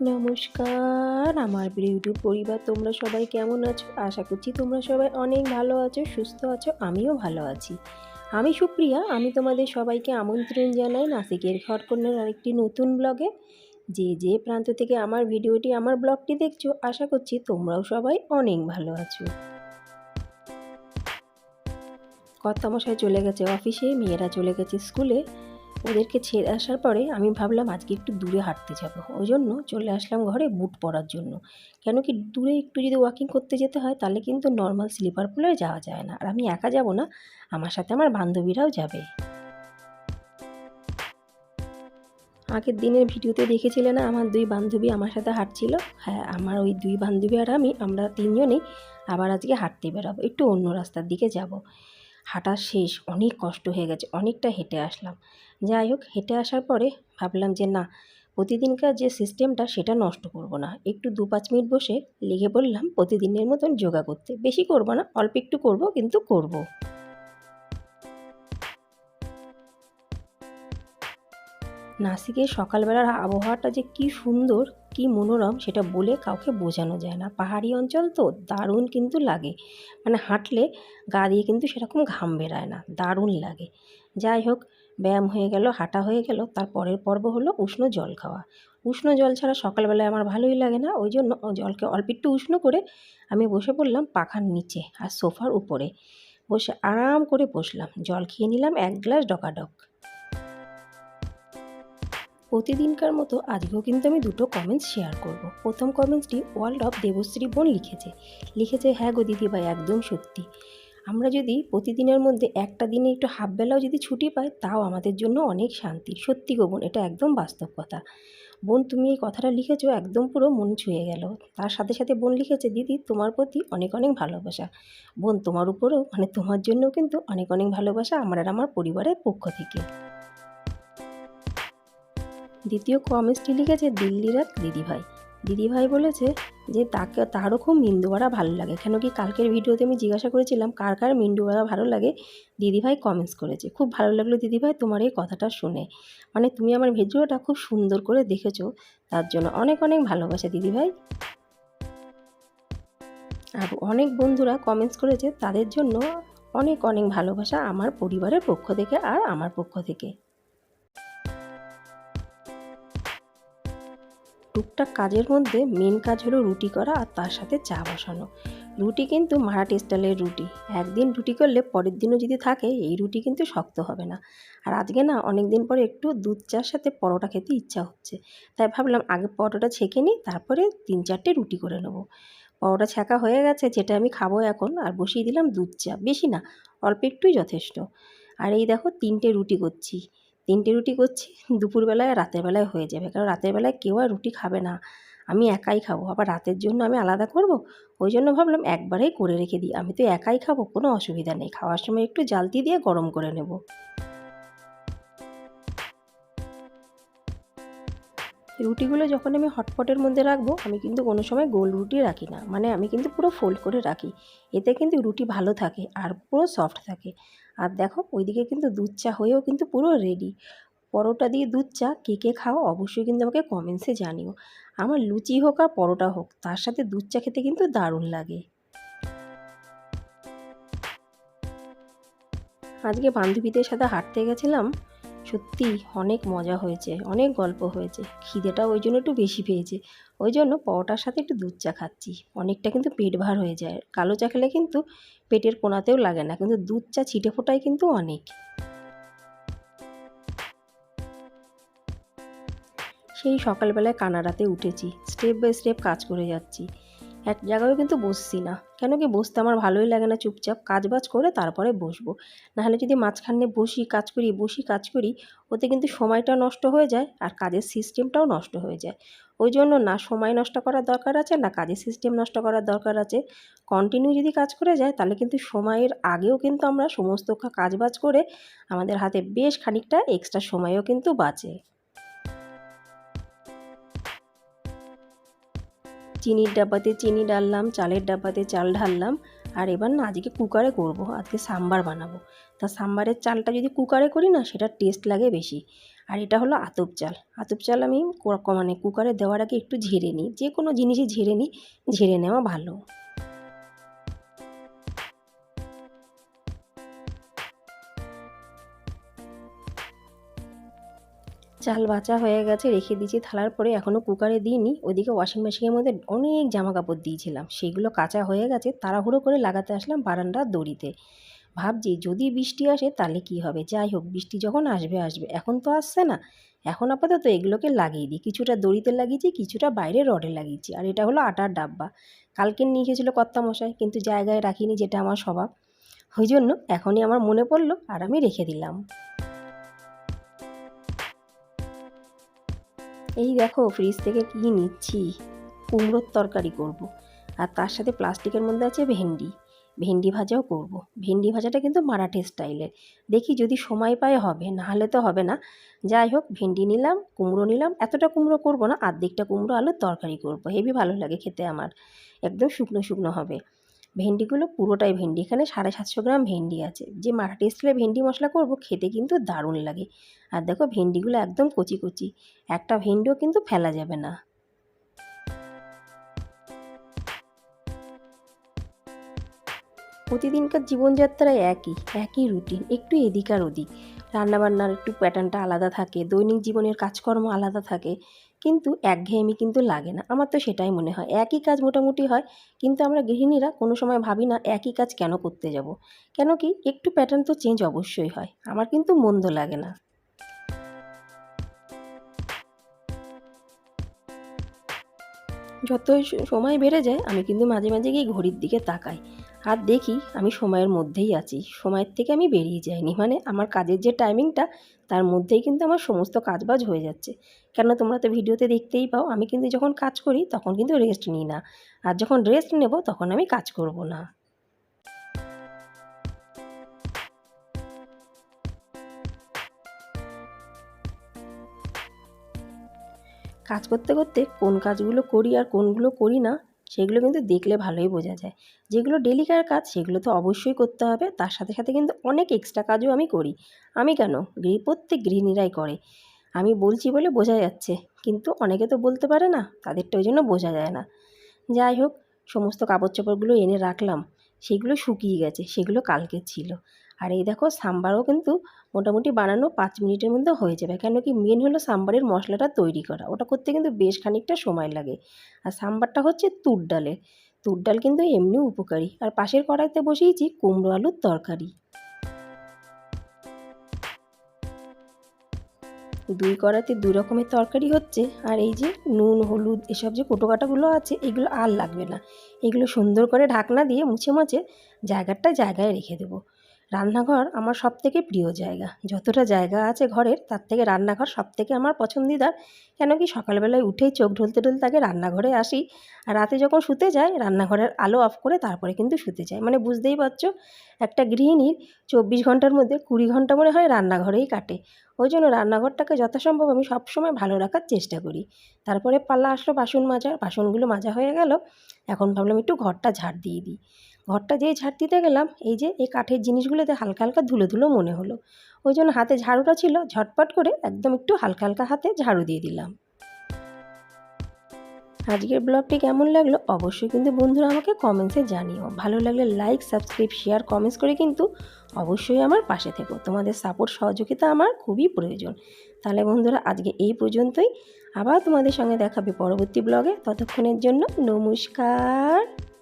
নমস্কার, আমার ইউটিউব পরিবার, তোমরা সবাই কেমন আছো? আশা করছি তোমরা সবাই অনেক ভালো আছো, সুস্থ আছো, আমিও ভালো আছি। আমি সুপ্রিয়া, আমি তোমাদের সবাইকে আমন্ত্রণ জানাই নাসিকের ঘরকন্যার আরেকটি নতুন ব্লগে। যে যে প্রান্ত থেকে আমার ভিডিওটি, আমার ব্লগটি দেখছ, আশা করছি তোমরাও সবাই অনেক ভালো আছো। কর্তামশাই চলে গেছে অফিসে, মেয়েরা চলে গেছে স্কুলে। ওদেরকে ছেড়ে আসার পরে আমি ভাবলাম আজকে একটু দূরে হাঁটতে যাব। ওই জন্য চলে আসলাম ঘরে বুট পরার জন্য। কেন কি দূরে একটু যদি ওয়াকিং করতে যেতে হয় তাহলে কিন্তু নর্মাল স্লিপার পরে যাওয়া যায় না। আর আমি একা যাব না, আমার সাথে আমার বান্ধবীরাও যাবে। আগের দিনের ভিডিওতে দেখেছিলে না আমার দুই বান্ধবী আমার সাথে হাঁটছিল? হ্যাঁ আমার ওই দুই বান্ধবী আর আমি, আমরা তিনজনেই আবার আজকে হাঁটতে বেরাবো। একটু অন্য রাস্তার দিকে যাব। হাঁটা শেষ, অনেক কষ্ট হয়ে গেছে, অনেকটা হেঁটে আসলাম। যাই হোক, হেঁটে আসার পরে ভাবলাম যে না, প্রতিদিনকার যে সিস্টেমটা সেটা নষ্ট করব না। একটু দু পাঁচ মিনিট বসে লেগে পড়লাম, প্রতিদিনের মতন যোগা করতে। বেশি করব না, অল্প একটু করব, কিন্তু করব। নাসিকের সকালবেলার আবহাওয়াটা যে কি সুন্দর কি মনোরম সেটা বলে কাউকে বোঝানো যায় না। পাহাড়ি অঞ্চল তো দারুণ কিন্তু লাগে। মানে হাঁটলে গা দিয়ে কিন্তু সেরকম ঘাম বেরায় না, দারুণ লাগে। যাই হোক, ব্যায়াম হয়ে গেল, হাঁটা হয়ে গেল, তার পরের পর্ব হলো উষ্ণ জল খাওয়া। উষ্ণ জল ছাড়া সকালবেলায় আমার ভালোই লাগে না, ওই জন্য জলকে অল্প একটু উষ্ণ করে আমি বসে পড়লাম পাখার নিচে আর সোফার উপরে। বসে আরাম করে বসলাম, জল খেয়ে নিলাম, এক গ্লাস ডকাডক। প্রতিদিনকার মতো আজকেও কিন্তু আমি দুটো কমেন্টস শেয়ার করব। প্রথম কমেন্টসটি ওয়ার্ল্ড অফ দেবশ্রী বোন লিখেছে। লিখেছে হ্যাঁ গো দিদিভাই একদম সত্যি। আমরা যদি প্রতিদিনের মধ্যে একটা দিনে একটু হাফবেলাও যদি ছুটি পাই, তাও আমাদের জন্য অনেক শান্তি। সত্যি গো বোন, এটা একদম বাস্তব কথা। বোন, তুমি এই কথাটা লিখেছো, একদম পুরো মন ছুঁয়ে গেল। তার সাথে সাথে বোন লিখেছে, দিদি, তোমার প্রতি অনেক অনেক ভালোবাসা। বোন, তোমার উপরেও মানে তোমার জন্যও কিন্তু অনেক অনেক ভালোবাসা আমার আর আমার পরিবারের পক্ষ থেকে। দ্বিতীয় কমেন্টসটি লিখেছে দিল্লির এক দিদিভাই। দিদিভাই বলেছে যে, তাকে, তারও খুব মিন্দু মিন্দুবাড়া ভালো লাগে। কেন কি কালকের ভিডিওতে আমি জিজ্ঞাসা করেছিলাম, কার কার মিন্ডুবাড়া ভালো লাগে? দিদিভাই কমেন্টস করেছে। খুব ভালো লাগল দিদিভাই তোমার এই কথাটা শুনে। মানে তুমি আমার ভিডিওটা খুব সুন্দর করে দেখেছ, তার জন্য অনেক অনেক ভালোবাসা দিদিভাই। আর অনেক বন্ধুরা কমেন্টস করেছে, তাদের জন্য অনেক অনেক ভালোবাসা আমার পরিবারের পক্ষ থেকে আর আমার পক্ষ থেকে। টুকটাক কাজের মধ্যে মেন কাজ হলো রুটি করা আর তার সাথে চা বসানো। রুটি কিন্তু মারাঠি স্টাইলের রুটি। একদিন রুটি করলে পরের দিনও যদি থাকে, এই রুটি কিন্তু শক্ত হবে না। আর আজকে না অনেক দিন পরে একটু দুধ চার সাথে পরোটা খেতে ইচ্ছা হচ্ছে। তাই ভাবলাম আগে পরোটা ছেঁকে নিই, তারপরে তিন চারটে রুটি করে নেব। পরোটা ছ্যাঁকা হয়ে গেছে, যেটা আমি খাব এখন, আর বসিয়ে দিলাম দুধ চা। বেশি না, অল্প একটুই যথেষ্ট। আর এই দেখো তিনটে রুটি করছি। তিনটে রুটি করছি, দুপুরবেলায় রাতের বেলায় হয়ে যাবে। কারণ রাতের বেলায় কেউ আর রুটি খাবে না। আমি একাই খাব। আবার রাতের জন্য আমি আলাদা করব? ওই জন্য ভাবলাম একবারেই করে রেখে দিই। আমি তো একাই খাব, কোনো অসুবিধা নেই। খাওয়ার সময় একটু জালতি দিয়ে গরম করে নেব। রুটিগুলো যখন আমি হটপটের মধ্যে রাখব, আমি কিন্তু কোনো সময় গোল রুটি রাখি না। মানে আমি কিন্তু পুরো ফোল্ড করে রাখি। এতে কিন্তু রুটি ভালো থাকে আর পুরো সফট থাকে। আর দেখো, ওইদিকে কিন্তু দুধ চা হয়েও কিন্তু পুরো রেডি পরোটা দিয়ে দুধ চা, কে কে খাও অবশ্যই কিন্তু আমাকে কমেন্টসে জানিও। আমার লুচি হোক আর পরোটা হোক, তার সাথে দুধ চা খেতে কিন্তু দারুণ লাগে। আজকে বান্ধবীদের সাথে হাঁটতে গেছিলাম সত্যি অনেক মজা হয়েছে, অনেক গল্প হয়েছে। খিদেটা ওই জন্য একটু বেশি পেয়েছে। ওই জন্য পরোটার সাথে একটু দুধ চা খাচ্ছি। অনেকটা কিন্তু পেট ভার হয়ে যায়। কালো চা খেলে কিন্তু পেটের কোনাতেও লাগে না, কিন্তু দুধ চা ছিটে ফোটায় কিন্তু অনেক। সেই সকালবেলায় কানাডাতে উঠেছি। স্টেপ বাই স্টেপ কাজ করে যাচ্ছি। এক জায়গায়ও কিন্তু বসছি না। কেন কি বসতে আমার ভালোই লাগে না চুপচাপ কাজ বাজ করে তারপরে বসবো। নাহলে যদি মাঝখানে বসি, কাজ করি, বসি, কাজ করি, ওতে কিন্তু সময়টা নষ্ট হয়ে যায় আর কাজের সিস্টেমটাও নষ্ট হয়ে যায়। ওই জন্য না সময় নষ্ট করার দরকার আছে, না কাজের সিস্টেম নষ্ট করার দরকার আছে। কন্টিনিউ যদি কাজ করে যায়, তাহলে কিন্তু সময়ের আগেও কিন্তু আমরা সমস্ত কাজ বাজ করে আমাদের হাতে বেশ খানিকটা এক্সট্রা সময়ও কিন্তু বাঁচে। চিনির ডাব্বাতে চিনি ডাললাম, চালের ডাব্বাতে চাল ঢাললাম, আর এবার না আজকে কুকারে করব, আজকে সাম্বার বানাবো। তা সাম্বারের চালটা যদি কুকারে করি না, সেটার টেস্ট লাগে বেশি। আর এটা হলো আতপ চাল। আতপ চাল আমি মানে কুকারে দেওয়ার আগে একটু ঝেড়ে নিই। যে কোনো জিনিসই ঝেড়ে নিই, ঝেড়ে নেওয়া ভালো। চাল বাছা হয়ে গেছে, রেখে দিয়েছি থালার পরে এখনও কুকারে দিইনি। ওদিকে ওয়াশিং মেশিনের মধ্যে অনেক জামা কাপড় দিয়েছিলাম। সেইগুলো কাঁচা হয়ে গেছে, তাড়াহুড়ো করে লাগাতে আসলাম বারান্দার দড়িতে। ভাবছি যদি বৃষ্টি আসে তাহলে কি হবে? যাই হোক, বৃষ্টি যখন আসবে আসবে। এখন তো আসছে না। এখন আপাতত এগুলোকে লাগিয়ে দিই। কিছুটা দড়িতে লাগিয়েছি, কিছুটা বাইরে রডে লাগিয়েছি। আর এটা হলো আটার ডাব্বা। কালকে নিয়ে গেছিল কর্তামশাই, কিন্তু জায়গায় রাখিনি, যেটা আমার স্বভাব। ওই জন্য এখনই আমার মনে পড়ল আর আমি রেখে দিলাম। এই দেখো ফ্রিজ থেকে কী নিচ্ছি? কুমড়োর তরকারি করব। আর তার সাথে প্লাস্টিকের মধ্যে আছে ভেন্ডি। ভেন্ডি ভাজাও করব। ভেন্ডি ভাজাটা কিন্তু মারাঠি স্টাইলের। দেখি যদি সময় পায় হবে, না হলে তো হবে না। যাই হোক, ভেন্ডি নিলাম, কুমড়ো নিলাম। এতটা কুমড়ো করব না, আর্ধেকটা কুমড়ো আলুর তরকারি করব। হেবি ভালো লাগে খেতে আমার। একদম শুকনো শুকনো হবে। ভেন্ডিগুলো পুরোটাই ভেন্ডি। এখানে সাড়ে সাতশো গ্রাম ভেন্ডি আছে। যে মারাঠি স্টাইলে ভেন্ডি মশলা করব, খেতে কিন্তু দারুণ লাগে। আর দেখো ভেন্ডিগুলো একদম কচি কচি। একটা ভেন্ডিও কিন্তু ফেলা যাবে না। প্রতিদিনকার জীবনযাত্রায় একই একই রুটিন, একটু এদিক আর ওদিক। রান্নাবান্নার একটু প্যাটার্নটা আলাদা থাকে, দৈনিক জীবনের কাজকর্ম আলাদা থাকে। কিন্তু একঘেয়েমি কিন্তু লাগে না। আমার তো সেটাই মনে হয়। একই কাজ মোটামুটি হয়, কিন্তু আমরা গৃহিণীরা কোনো সময় ভাবি না একই কাজ কেন করতে যাব। কেন কি একটু প্যাটার্ন তো চেঞ্জ অবশ্যই হয়। আমার কিন্তু মন্দ লাগে না। যতই স- সময় বেড়ে যায়, আমি কিন্তু মাঝে মাঝে গিয়ে ঘড়ির দিকে তাকাই। আর দেখি আমি সময়ের মধ্যেই আছি। সময়ের থেকে আমি বেরিয়ে যাইনি। মানে আমার কাজের যে টাইমিংটা তার মধ্যেই কিন্তু আমার সমস্ত কাজবাজ হয়ে যাচ্ছে। কেন তোমরা তো ভিডিওতে দেখতেই পাও, আমি কিন্তু যখন কাজ করি তখন কিন্তু রেস্ট নিই না। আর যখন রেস্ট নেব তখন আমি কাজ করব না। কাজ করতে করতে কোন কাজগুলো করি আর কোনগুলো করি না সেগুলো কিন্তু দেখলে ভালোই বোঝা যায়। যেগুলো ডেলিকার কাজ, সেগুলো তো অবশ্যই করতে হবে। তার সাথে সাথে কিন্তু অনেক এক্সট্রা কাজও আমি করি। আমি কেন? গৃহ, প্রত্যেক গৃহিণীরাই করে। আমি বলছি বলে বোঝা যাচ্ছে। কিন্তু অনেকে তো বলতে পারে না। তাদেরটা ওই জন্য বোঝা যায় না। যাই হোক, সমস্ত কাপড় চোপড়গুলো এনে রাখলাম। সেগুলো শুকিয়ে গেছে। সেগুলো কালকে ছিল। আর এই দেখো সাম্বারও কিন্তু মোটামুটি বানানো পাঁচ মিনিটের মধ্যে হয়ে যাবে। কেন কি মেন হলো সাম্বারের মশলাটা তৈরি করা। ওটা করতে কিন্তু বেশ খানিকটা সময় লাগে। আর সাম্বারটা হচ্ছে তুর ডালের তুর ডাল কিন্তু এমনি উপকারী। আর পাশের কড়াইতে বসিয়েছি কুমড়ো আলুর তরকারি। দুই কড়াইতে দুই রকমের তরকারি হচ্ছে। আর এই যে নুন, হলুদ এসব যে কোটোকাটাগুলো আছে, এগুলো আর লাগবে না। এগুলো সুন্দর করে ঢাকনা দিয়ে মুছে মুছে জায়গাটা জায়গায় রেখে দেবো। রান্নাঘর আমার সব থেকে প্রিয় জায়গা। যতটা জায়গা আছে ঘরের, তার থেকে রান্নাঘর সব থেকে আমার পছন্দিদার। কেন কি সকালবেলায় উঠেই চোখ ঢলতে ঢলতে আগে রান্নাঘরে আসি আর রাতে যখন শুতে যাই, রান্নাঘরের আলো অফ করে তারপরে কিন্তু শুতে যাই। মানে বুঝতেই পারছ, একটা গৃহিণীর চব্বিশ ঘণ্টার মধ্যে কুড়ি ঘণ্টা মনে হয় রান্নাঘরেই কাটে। ওই জন্য রান্নাঘরটাকে যথাসম্ভব আমি সবসময় ভালো রাখার চেষ্টা করি। তারপরে পাল্লা আসলো বাসন মাজার বাসনগুলো মাজা হয়ে গেল। এখন ভাবলাম একটু ঘরটা ঝাড় দিয়ে দিই। ঘরটা যেই ঝাড় দিতে গেলাম, এই যে এই কাঠের জিনিসগুলোতে হালকা হালকা ধুলো ধুলো মনে হলো। ওই জন্য হাতে ঝাড়ুটা ছিল, ঝটপট করে একদম একটু হালকা হালকা হাতে ঝাড়ু দিয়ে দিলাম। আজকের ব্লগটি কেমন লাগল অবশ্যই কিন্তু বন্ধুরা আমাকে কমেন্টসে জানিও। ভালো লাগলে লাইক সাবস্ক্রাইব শেয়ার কমেন্টস করে কিন্তু অবশ্যই আমার পাশে থেকো। তোমাদের সাপোর্ট সহযোগিতা আমার খুবই প্রয়োজন। তাহলে বন্ধুরা আজকে এই পর্যন্তই। আবার তোমাদের সঙ্গে দেখাবে পরবর্তী ব্লগে। ততক্ষণের জন্য নমস্কার।